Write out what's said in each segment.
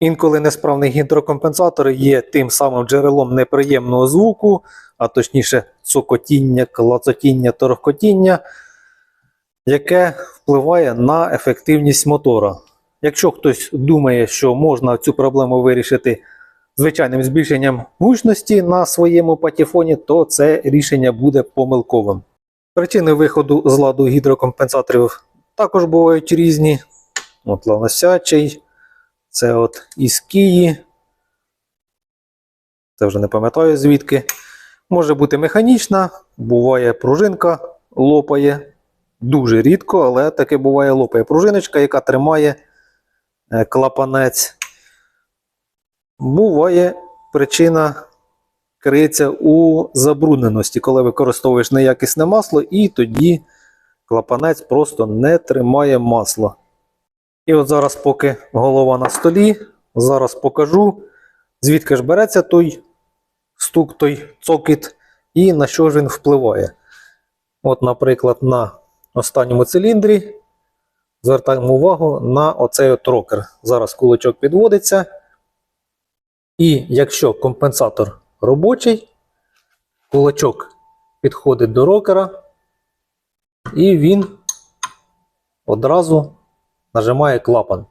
Інколи несправний гідрокомпенсатор є тим самим джерелом неприємного звуку, а точніше цокотіння, клацотіння, торохкотіння, яке впливає на ефективність мотора. Якщо хтось думає, що можна цю проблему вирішити звичайним збільшенням гучності на своєму патефоні, то це рішення буде помилковим. Причини виходу з ладу гідрокомпенсаторів також бувають різні. От ланосячий, це от із Киї. Це вже не пам'ятаю звідки. Може бути механічна, буває пружинка, лопає. Дуже рідко, але таки буває лопає пружиночка, яка тримає е, клапанець. Буває причина криється у забрудненості, коли використовуєш неякісне масло, і тоді клапанець просто не тримає масла. І от зараз, поки голова на столі, зараз покажу, звідки ж береться той стук, той цокіт, і на що ж він впливає. От, наприклад, на останньому циліндрі звертаємо увагу на оцей от рокер. Зараз кулачок підводиться. І якщо компенсатор робочий, кулачок підходить до рокера, і він одразу нажимає клапан.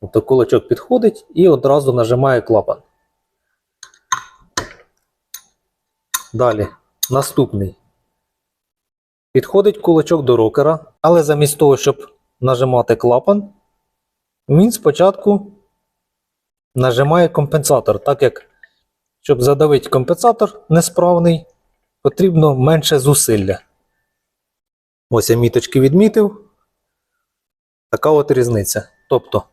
Тобто кулачок підходить і одразу нажимає клапан. Далі, наступний. Підходить кулачок до рокера, але замість того, щоб нажимати клапан, він спочатку нажимає компенсатор, так як, щоб задавити компенсатор несправний, потрібно менше зусилля. Ось я міточки відмітив. Така от різниця. Тобто,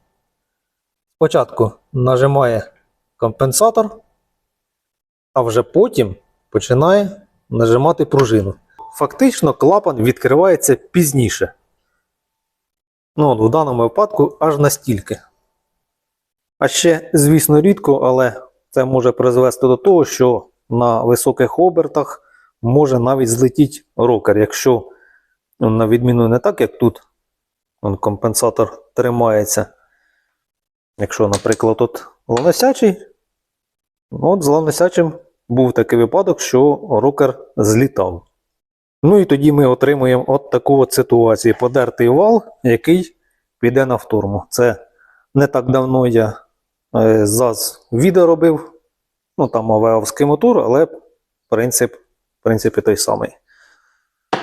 спочатку нажимає компенсатор, а вже потім починає нажимати пружину. Фактично, клапан відкривається пізніше. Ну, от в даному випадку аж настільки. А ще, звісно, рідко, але це може призвести до того, що на високих обертах може навіть злетіти рокер, якщо, ну, на відміну не так, як тут, он компенсатор тримається. Якщо, наприклад, тут ланосячий, от з ланосячим був такий випадок, що рокер злітав. Ну і тоді ми отримуємо от таку от ситуацію. Подертий вал, який піде на вторму. Це не так давно я е, ЗАЗ відео робив. Ну там авеовський мотор, але принцип, в принципі той самий.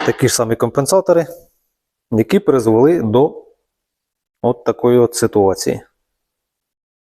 Такі ж самі компенсатори, які призвели до от такої от ситуації.